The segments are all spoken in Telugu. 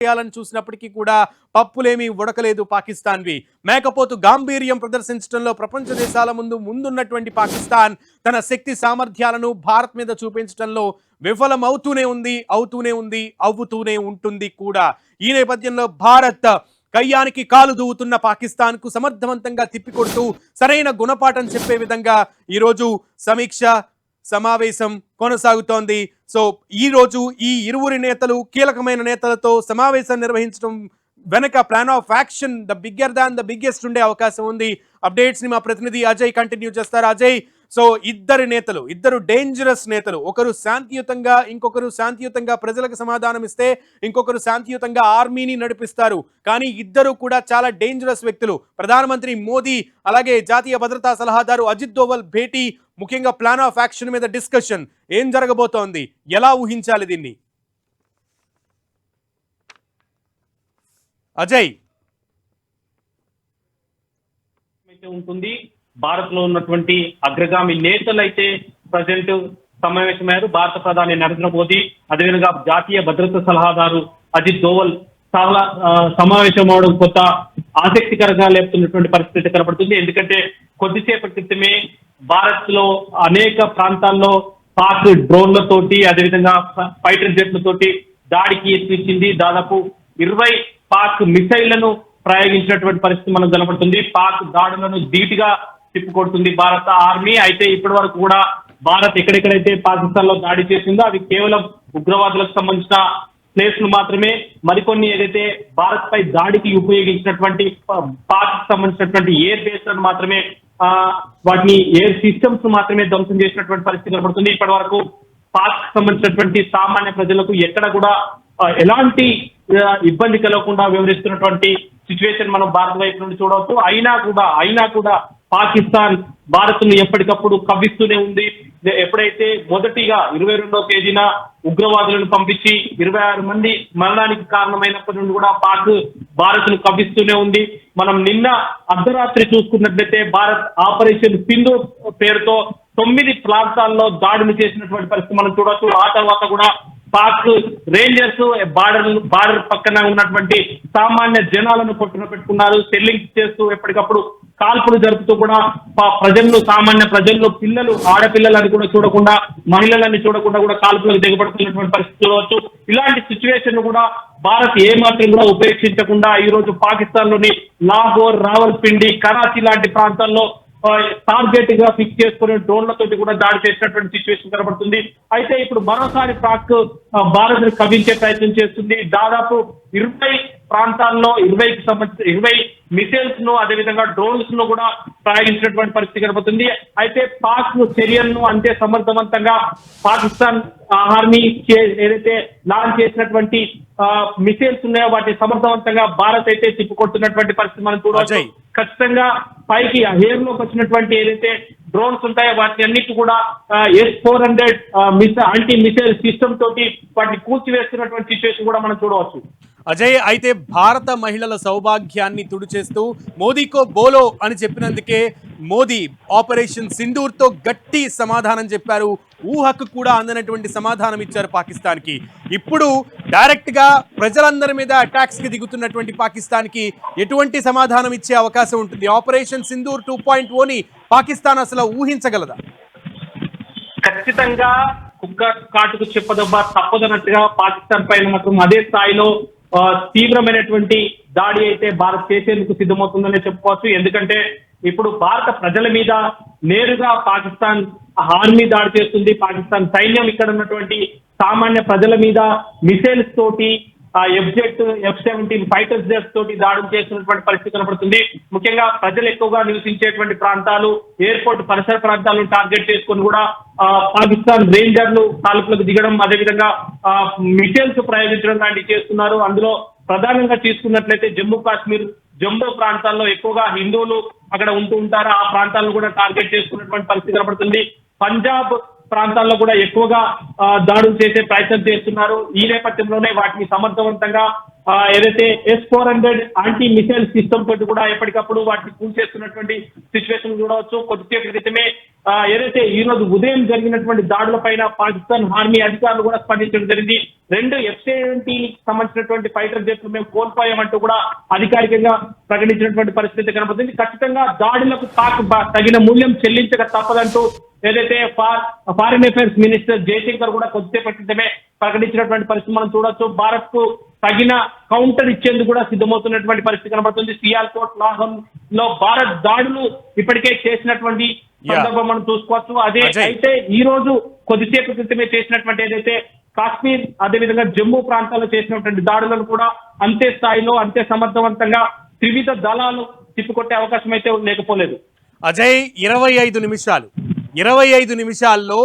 చేయాలని చూసినప్పటికీ కూడా పప్పులేమీ ఉడకలేదు పాకిస్తాన్వి. మేకపోతు గాంభీర్యం ప్రదర్శించడంలో ప్రపంచ దేశాల ముందు ముందున్నటువంటి పాకిస్తాన్ తన శక్తి సామర్థ్యాలను భారత్ మీద చూపించడంలో విఫలం అవుతూనే ఉంది అవుతూనే ఉంది అవుతూనే ఉంటుంది కూడా. ఈ నేపథ్యంలో భారత్ కయ్యానికి కాలు దూవుతున్న పాకిస్తాన్కు సమర్థవంతంగా తిప్పికొడుతూ సరైన గుణపాఠం చెప్పే విధంగా ఈరోజు సమీక్ష సమావేశం కొనసాగుతోంది. సో ఈ రోజు ఈ ఇరువురి నేతలు కీలకమైన నేతలతో సమావేశం నిర్వహించడం వెనక plan of action the bigger than the biggest ఉండే అవకాశం ఉంది. అప్డేట్స్ని మా ప్రతినిధి అజయ్ కంటిన్యూ చేస్తారు. అజయ్ సో ఇద్దరు నేతలు ఇద్దరు డేంజరస్ నేతలు ఒకరు శాంతియుతంగా ఇంకొకరు శాంతియుతంగా ప్రజలకు సమాధానం ఇస్తే ఇంకొకరు శాంతియుతంగా ఆర్మీని నడిపిస్తారు. కానీ ఇద్దరు కూడా చాలా డేంజరస్ వ్యక్తులు. ప్రధానమంత్రి మోదీ అలాగే జాతీయ భద్రతా సలహాదారు అజిత్ దోవల్ భేటీ ముఖ్యంగా ప్లాన్ ఆఫ్ యాక్షన్ మీద డిస్కషన్ ఏం జరగబోతోంది? ఎలా ఊహించాలి దీన్ని? అజయ్! అయితే ఉంటుంది? భారత్లో ఉన్నటువంటి అగ్రగామి నేతలు అయితే ప్రజెంట్ సమావేశమయ్యారు. భారత ప్రధాని నరేంద్ర మోదీ అదేవిధంగా జాతీయ భద్రతా సలహాదారు అజిత్ దోవల్ చాలా సమావేశం అవడం కొత్త ఆసక్తికరంగా లేపుతున్నటువంటి పరిస్థితి కనబడుతుంది. ఎందుకంటే కొద్దిసేపటి క్రితమే భారత్లో అనేక ప్రాంతాల్లో పాక్ డ్రోన్లతోటి అదేవిధంగా ఫైటర్ జెట్లతోటి దాడికి యత్నించింది దాదాపు ఇరవై పాక్ మిసైళ్ళను ప్రయోగించినటువంటి పరిస్థితి మనకు కనబడుతుంది. పాక్ దాడులను ధీటుగా తిప్పుకొడుతుంది భారత ఆర్మీ. అయితే ఇప్పటి వరకు కూడా భారత్ ఎక్కడెక్కడైతే పాకిస్తాన్లో దాడి చేసిందో అవి కేవలం ఉగ్రవాదులకు సంబంధించిన ప్లేస్ను మాత్రమే మరికొన్ని ఏదైతే భారత్ పై దాడికి ఉపయోగించినటువంటి పాక్ సంబంధించినటువంటి ఎయిర్ బేస్ మాత్రమే వాటిని ఎయిర్ సిస్టమ్స్ మాత్రమే ధ్వంసం చేసినటువంటి పరిస్థితి కనబడుతుంది. ఇప్పటి వరకు పాక్ సంబంధించినటువంటి సామాన్య ప్రజలకు ఎక్కడ కూడా ఎలాంటి ఇబ్బంది కలగకుండా వివరిస్తున్నటువంటి సిచ్యువేషన్ మనం భారత్ వైపు నుండి చూడవచ్చు. అయినా కూడా అయినా కూడా పాకిస్తాన్ భారత్ను ఎప్పటికప్పుడు కవ్విస్తూనే ఉంది. ఎప్పుడైతే మొదటిగా ఇరవై రెండవ తేదీన ఉగ్రవాదులను పంపించి ఇరవై ఆరు మంది మరణానికి కారణమైనప్పటి నుండి కూడా పాక్ భారత్ను కవ్విస్తూనే ఉంది. మనం నిన్న అర్ధరాత్రి చూసుకున్నట్లయితే భారత్ ఆపరేషన్ సింధు పేరుతో తొమ్మిది ప్రాంతాల్లో దాడులు చేసినటువంటి పరిస్థితి మనం చూడొచ్చు. ఆ తర్వాత కూడా పాక్ రేంజర్స్ బార్డర్ బార్డర్ పక్కన ఉన్నటువంటి సామాన్య జనాలను కొట్టున పెట్టుకున్నారు. సెల్లింగ్ చేస్తూ ఎప్పటికప్పుడు కాల్పులు జరుపుతూ కూడా ప్రజలు సామాన్య ప్రజల్లో పిల్లలు ఆడపిల్లలను కూడా చూడకుండా మహిళలని చూడకుండా కూడా కాల్పులకు దిగబడుతున్నటువంటి పరిస్థితి చూడవచ్చు. ఇలాంటి సిచ్యువేషన్ కూడా భారత్ ఏమాత్రం కూడా ఉపేక్షించకుండా ఈ రోజు పాకిస్తాన్లోని లాహోర్ రావల్పిండి కరాచీ లాంటి ప్రాంతాల్లో టార్గెట్గా ఫిక్స్ చేసుకునే డ్రోన్లతోటి కూడా దాడి చేసినటువంటి సిచ్యువేషన్ కనబడుతుంది. అయితే ఇప్పుడు మరోసారి పాక్ భారత్ కవించే ప్రయత్నం చేస్తుంది. దాదాపు ఇరవై ప్రాంతాల్లో ఇరవైకి సంబంధించిన ఇరవై మిసైల్స్ను అదేవిధంగా డ్రోన్స్ను కూడా ప్రయోగించినటువంటి పరిస్థితి కనబడుతుంది. అయితే పాక్ చర్యలను అంతే సమర్థవంతంగా పాకిస్తాన్ ఆర్మీ ఏదైతే లాంచ్ చేసినటువంటి మిసైల్స్ ఉన్నాయో వాటిని సమర్థవంతంగా భారత్ అయితే తిప్పుకొడుతున్నటువంటి పరిస్థితి మనం చూడవచ్చు. ఖచ్చితంగా పైకి ఎయిర్లోకి వచ్చినటువంటి ఏదైతే డ్రోన్స్ ఉంటాయో వాటిని అన్నిటి కూడా ఎస్ ఫోర్ హండ్రెడ్ మిస్ యాంటీ మిసైల్ సిస్టమ్ తోటి వాటిని కూల్చివేస్తున్నటువంటి సిచ్యువేషన్ కూడా మనం చూడవచ్చు. అజయ్ అయితే భారత మహిళల సౌభాగ్యాన్ని తుడిచేస్తూ మోదీకో బోలో అని చెప్పినందుకే మోదీ ఆపరేషన్ సింధూర్తో గట్టి సమాధానం చెప్పారు ఊహకు కూడా అందనటువంటి సమాధానం ఇచ్చారు పాకిస్తాన్కి. ఇప్పుడు డైరెక్ట్గా ప్రజలందరి మీద అటాక్స్కి దిగుతున్నటువంటి పాకిస్తాన్కి ఎటువంటి సమాధానం ఇచ్చే అవకాశం ఉంటుంది? ఆపరేషన్ సింధూర్ టూ పాయింట్ ఓని పాకిస్తాన్ అసలు ఊహించగలదా? ఖచ్చితంగా కుక్క కాటుకు చెప్పదబ్బా తప్పదన్నట్టుగా పాకిస్తాన్ పైన మాత్రం అదే స్థాయిలో తీవ్రమైనటువంటి దాడి అయితే భారత్ చేసేందుకు సిద్ధమవుతుందనే చెప్పుకోవచ్చు. ఎందుకంటే ఇప్పుడు భారత ప్రజల మీద నేరుగా పాకిస్తాన్ ఆర్మీ దాడి చేస్తుంది. పాకిస్తాన్ సైన్యం ఇక్కడ ఉన్నటువంటి సామాన్య ప్రజల మీద మిసైల్స్ తోటి F jet F seventeen fighter jet తోటి దాడులు చేస్తున్నటువంటి పరిస్థితి కనబడుతుంది ముఖ్యంగా ప్రజలు ఎక్కువగా నివసించేటువంటి ప్రాంతాలు ఎయిర్పోర్ట్ పరిసర ప్రాంతాలను టార్గెట్ చేసుకొని కూడా పాకిస్తాన్ రేంజర్లు కాల్పులకు దిగడం అదేవిధంగా మిషన్స్ ప్రయోగించడం లాంటివి చేస్తున్నారు. అందులో ప్రధానంగా తీసుకున్నట్లయితే జమ్మూ కాశ్మీర్ జమ్మూ ప్రాంతాల్లో ఎక్కువగా హిందువులు అక్కడ ఉంటూ ఉంటారు. ఆ ప్రాంతాలను కూడా టార్గెట్ చేసుకున్నటువంటి పరిస్థితి కనబడుతుంది పంజాబ్ ప్రాంతాల్లో కూడా ఎక్కువగా ఆ, దాడులు చేసే ప్రయత్నం చేస్తున్నారు. ఈ నేపథ్యంలోనే వాటిని సమర్థవంతంగా ఏదైతే S four hundred anti missile system తోటి కూడా ఎప్పటికప్పుడు వాటిని కూల్చేస్తున్నటువంటి సిచ్యువేషన్ చూడవచ్చు. కొద్దిసేపు క్రితమే ఏదైతే ఈ రోజు ఉదయం జరిగినటువంటి దాడుల పైన పాకిస్తాన్ ఆర్మీ అధికారులు కూడా స్పందించడం జరిగింది. రెండు ఎఫ్ సంబంధించినటువంటి ఫైటర్ జెట్లు మేము కోల్పోయామంటూ కూడా అధికారికంగా ప్రకటించినటువంటి పరిస్థితి కనబడుతుంది. ఖచ్చితంగా దాడులకు పాక్ తగిన మూల్యం చెల్లించక తప్పదంటూ ఏదైతే far foreign affairs minister Jaishankar కూడా కొద్దిసేపటి క్రితమే ప్రకటించినటువంటి పరిస్థితి మనం చూడొచ్చు భారత్కు తగిన కౌంటర్ ఇచ్చేందుకు కూడా సిద్ధమవుతున్నటువంటి పరిస్థితి కనబడుతుంది సియాల్కోట్ లాహం లో భారత్ దాడులు ఇప్పటికే చేసినటువంటి. సందర్భం మనం చూసుకోవచ్చు అదే. అయితే ఈ రోజు కొద్దిసేపు క్రితమే చేసినటువంటి ఏదైతే కాశ్మీర్ అదేవిధంగా జమ్మూ ప్రాంతాల్లో చేసినటువంటి దాడులను కూడా అంతే స్థాయిలో అంతే సమర్థవంతంగా త్రివిధ దళాలు తిప్పికొట్టే అవకాశం అయితే లేకపోలేదు అజయ్ ఇరవై ఐదు నిమిషాలు ఇరవై ఐదు నిమిషాల్లో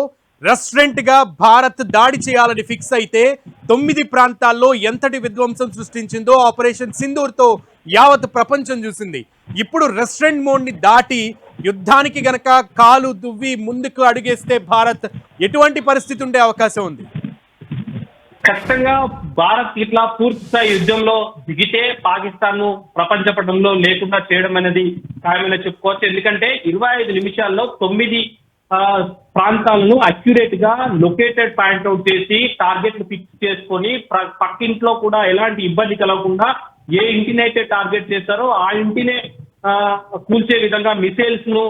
రెస్టారెంట్గా భారత్ దాడి చేయాలని ఫిక్స్ అయితే తొమ్మిది ప్రాంతాల్లో ఎంతటి విధ్వంసం సృష్టించిందో ఆపరేషన్ సింధూర్తో యావత్ ప్రపంచం చూసింది. ఇప్పుడు రెస్టారెంట్ మోడ్ని దాటి యుద్ధానికి గనక కాలు దువ్వి ముందుకు అడుగేస్తే భారత్ ఎటువంటి పరిస్థితి ఉండే అవకాశం ఉంది? ఖచ్చితంగా భారత్ ఇట్లా పూర్తి స్థాయి యుద్ధంలో దిగితే పాకిస్తాన్ను ప్రపంచ పటంలో లేకుండా చేయడం అనేది ఖాయమైన చెప్పుకోవచ్చు. ఎందుకంటే ఇరవై ఐదు నిమిషాల్లో తొమ్మిది ప్రాంతాలను అక్యురేట్గా లొకేటెడ్ పాయింట్ అవుట్ చేసి టార్గెట్ ఫిక్స్ చేసుకొని పక్కింట్లో కూడా ఎలాంటి ఇబ్బంది కలగకుండా ఏ ఇంటినైతే టార్గెట్ చేస్తారో ఆ ఇంటినే కూల్చే విధంగా మిసైల్స్ను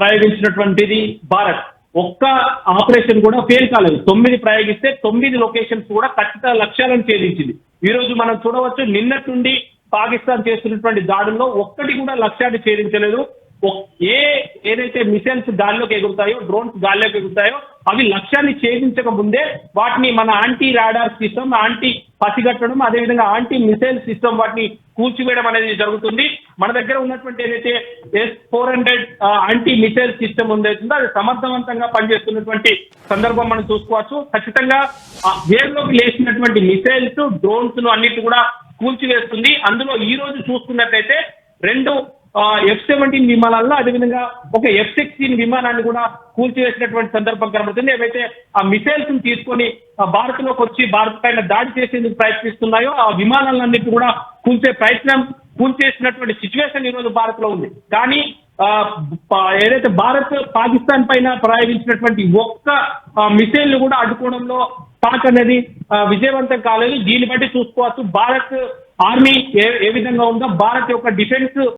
ప్రయోగించినటువంటిది భారత్. ఒక్క ఆపరేషన్ కూడా ఫెయిల్ కాలేదు. తొమ్మిది ప్రయోగిస్తే తొమ్మిది లొకేషన్స్ కూడా ఖచ్చిత లక్ష్యాలను ఛేదించింది. ఈ రోజు మనం చూడవచ్చు నిన్నటి నుండి పాకిస్తాన్ చేస్తున్నటువంటి దాడుల్లో ఒక్కటి కూడా లక్ష్యాన్ని ఛేదించలేదు. ఏ ఏదైతే మిసైల్స్ గాల్లోకి ఎగురుతాయో డ్రోన్స్ గాల్లోకి ఎగురుతాయో అవి లక్ష్యాన్ని ఛేదించక ముందే వాటిని మన యాంటీ రాడార్ సిస్టమ్ యాంటీ పసిగట్టడం అదేవిధంగా యాంటీ మిసైల్ సిస్టమ్ వాటిని కూల్చివేయడం అనేది జరుగుతుంది. మన దగ్గర ఉన్నటువంటి ఏదైతే S four hundred anti missile system ఉందైతుందో అది సమర్థవంతంగా పనిచేస్తున్నటువంటి సందర్భం మనం చూసుకోవచ్చు. ఖచ్చితంగా వేర్లోకి లేచినటువంటి మిసైల్స్ డ్రోన్స్ను అన్నిటి కూడా కూల్చివేస్తుంది. అందులో ఈ రోజు చూసుకున్నట్లయితే రెండు ఎఫ్ సెవెంటీన్ విమానాల్లో అదేవిధంగా ఒక ఎఫ్ సిక్స్టీన్ విమానాన్ని కూడా కూల్చివేసినటువంటి సందర్భం కనబడుతుంది. ఏవైతే ఆ మిసైల్స్ని తీసుకొని భారత్లోకి భారత్లోకి వచ్చి భారత్ పైన దాడి చేసేందుకు ప్రయత్నిస్తున్నాయో ఆ విమానాలన్నిటి కూడా కూల్చే ప్రయత్నం కూల్చేసినటువంటి సిచ్యువేషన్ ఈ రోజు భారత్లో ఉంది. కానీ ఏదైతే భారత్ పాకిస్తాన్ పైన ప్రయోగించినటువంటి ఒక్క మిసైల్ను కూడా అడ్డుకోవడంలో పాక్ అనేది విజయవంతం కాలేదు. దీన్ని బట్టి చూసుకోవచ్చు భారత్ ఆర్మీ ఏ ఏ విధంగా ఉందో భారత్ యొక్క డిఫెన్స్